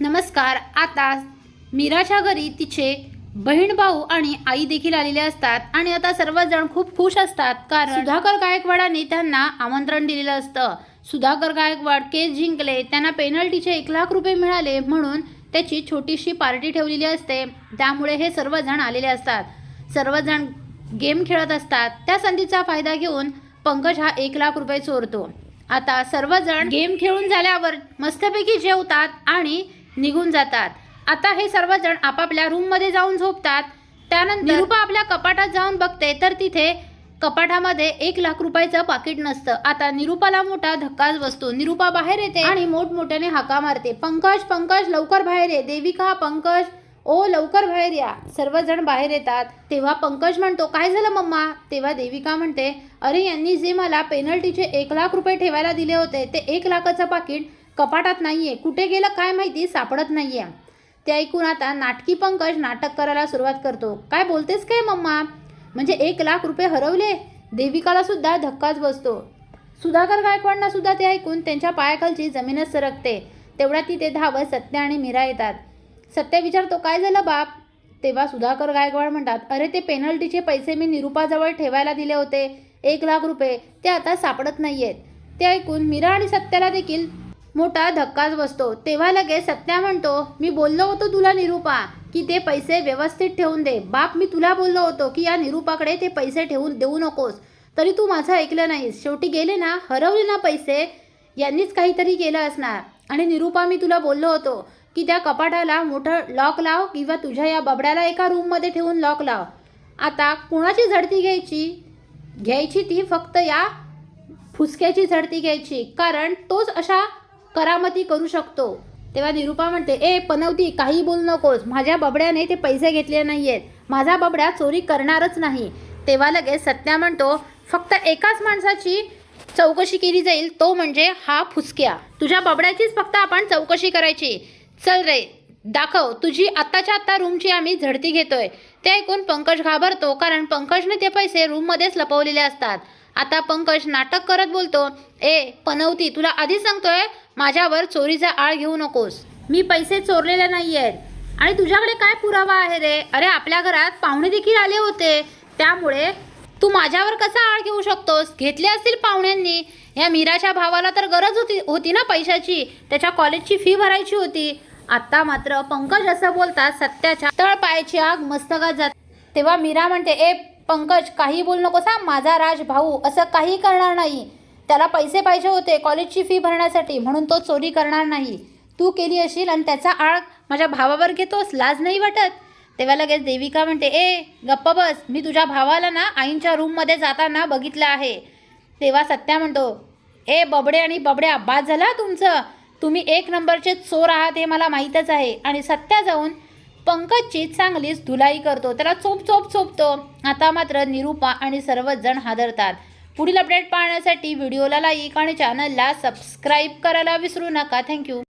नमस्कार आता मीराच्या घरी तिचे बहीण भाऊ आणि आई देखील आलेले असतात आणि आता सर्वजण खूप खुश असतात कारण सुधाकर गायकवाडाने त्यांना आमंत्रण दिलेलं असतं. सुधाकर गायकवाड केस जिंकले त्यांना पेनल्टीचे एक लाख रुपये मिळाले म्हणून त्याची छोटीशी पार्टी ठेवलेली असते. त्यामुळे हे सर्वजण आलेले असतात. सर्वजण गेम खेळत असतात. त्या संधीचा फायदा घेऊन पंकज हा एक लाख रुपये चोरतो. आता सर्वजण गेम खेळून झाल्यावर मस्तपैकी जेवतात आणि निघून जातात. आता हे सर्वजण आपापल्या रूममध्ये जाऊन झोपतात. त्यानंतर निरुपा आपल्या कपाटात जाऊन बघते तर तिथे कपाटामध्ये एक लाख रुपयाचं पाकिट नसतं. आता निरुपाला मोठा धक्काच बसतो. निरुपा बाहेर येते आणि मोठमोठ्याने हाका मारते. पंकज पंकज लवकर बाहेर ये. देविका पंकज ओ लवकर बाहेर या. सर्वजण बाहेर येतात. तेव्हा पंकज म्हणतो काय झालं मम्मा? तेव्हा देविका म्हणते अरे यांनी जे मला पेनल्टीचे एक लाख रुपये ठेवायला दिले होते ते एक लाखाचं पाकिट कपाटात नाहीये. कुठे गेलं काय माहिती सापडत नाहीये. ते ऐकून आता नाटकी पंकज नाटक करायला सुरुवात करतो. काय बोलतेस काय मम्मा? म्हणजे एक लाख रुपये हरवले? देविकाला सुद्धा धक्काच बसतो. सुधाकर गायकवाडना सुद्धा ते ऐकून त्यांच्या पायाखालची जमीनच सरकते. तेवढ्या तिथे धावत सत्य आणि मीरा येतात. सत्य विचारतो काय झालं बाप? तेव्हा सुधाकर गायकवाड म्हणतात अरे ते पेनल्टीचे पैसे मी निरुपाजवळ ठेवायला दिले होते. एक लाख रुपये. ते आता सापडत नाही आहेत ते ऐकून मीरा आणि सत्याला देखील मोठा धक्काच बसतो. तेव्हा लगेच सत्या म्हणतो मी बोललो होतो तुला निरुपा की ते पैसे व्यवस्थित ठेवून दे. बाप मी तुला बोललो होतो की या निरुपाकडे ते पैसे ठेवून देऊ नकोस. तरी तू माझं ऐकलं नाहीस. शेवटी गेले ना हरवले ना पैसे यांनीच काहीतरी केलं असणार. आणि निरुपा मी तुला बोललो होतो की त्या कपाटाला मोठं लॉक लाव किंवा तुझ्या या बबड्याला एका रूममध्ये ठेवून लॉक लाव. आता कुणाची झडती घ्यायची? घ्यायची ती फक्त या फुसक्याची झडती घ्यायची. कारण तोच अशा करामती करू शकतो. तेव्हा निरुपा म्हणते ए पनवती काही बोलू नकोस. माझ्या बबड्याने ते पैसे घेतले नाही आहेत माझा बबड्या चोरी करणारच नाही. तेव्हा लगेच सत्या म्हणतो फक्त एकाच माणसाची चौकशी केली जाईल. तो म्हणजे हा फुसक्या. तुझ्या बबड्याचीच फक्त आपण चौकशी करायची. चल रे दाखव. तुझी आत्ताच्या आत्ता रूमची आम्ही झडती घेतोय. ते ऐकून पंकज घाबरतो कारण पंकजने ते पैसे रूममध्येच लपवलेले असतात. आता पंकज नाटक करत बोलतो ए पनवती तुला आधीच सांगतोय माझ्यावर चोरीचा आळ घेऊ नकोस. मी पैसे चोरलेले नाही आहेत आणि तुझ्याकडे काय पुरावा आहे रे? अरे आपल्या घरात पाहुणे देखील आले होते. त्यामुळे तू माझ्यावर कसा आळ घेऊ शकतोस? घेतले असतील पाहुण्यांनी. या मीराच्या भावाला तर गरज होती होती ना पैशाची. त्याच्या कॉलेजची फी भरायची होती. आत्ता मात्र पंकज असं बोलतात सत्याच्या तळ पायाची आग मस्तकात जात. तेव्हा मीरा म्हणते ए पंकज काही बोल नकोस हा माझा राज भाऊ असं काही करणार नाही. त्याला पैसे पाहिजे होते कॉलेजची फी भरण्यासाठी म्हणून तो चोरी करणार नाही. तू केली असेल आणि त्याचा आळ माझ्या भावावर घेतोस लाज नाही वाटत? तेव्हा लगेच देविका म्हणते ए गप्प बस मी तुझ्या भावाला ना आईंच्या रूममध्ये जाताना बघितलं आहे. तेव्हा सत्या म्हणतो ए बबडे आणि बबड्या बाद झाला तुमचं? तुम्ही एक नंबरचे चोर आहात हे मला माहीतच आहे. आणि सत्या जाऊन पंकजची चांगलीच धुलाई करतो. त्याला चोप चोप चोपतो. आता मात्र निरुपा आणि सर्वच जण हादरतात. पुढील अपडेट पाहण्यासाठी व्हिडिओला लाईक आणि चॅनलला सबस्क्राईब करायला विसरू नका. थँक्यू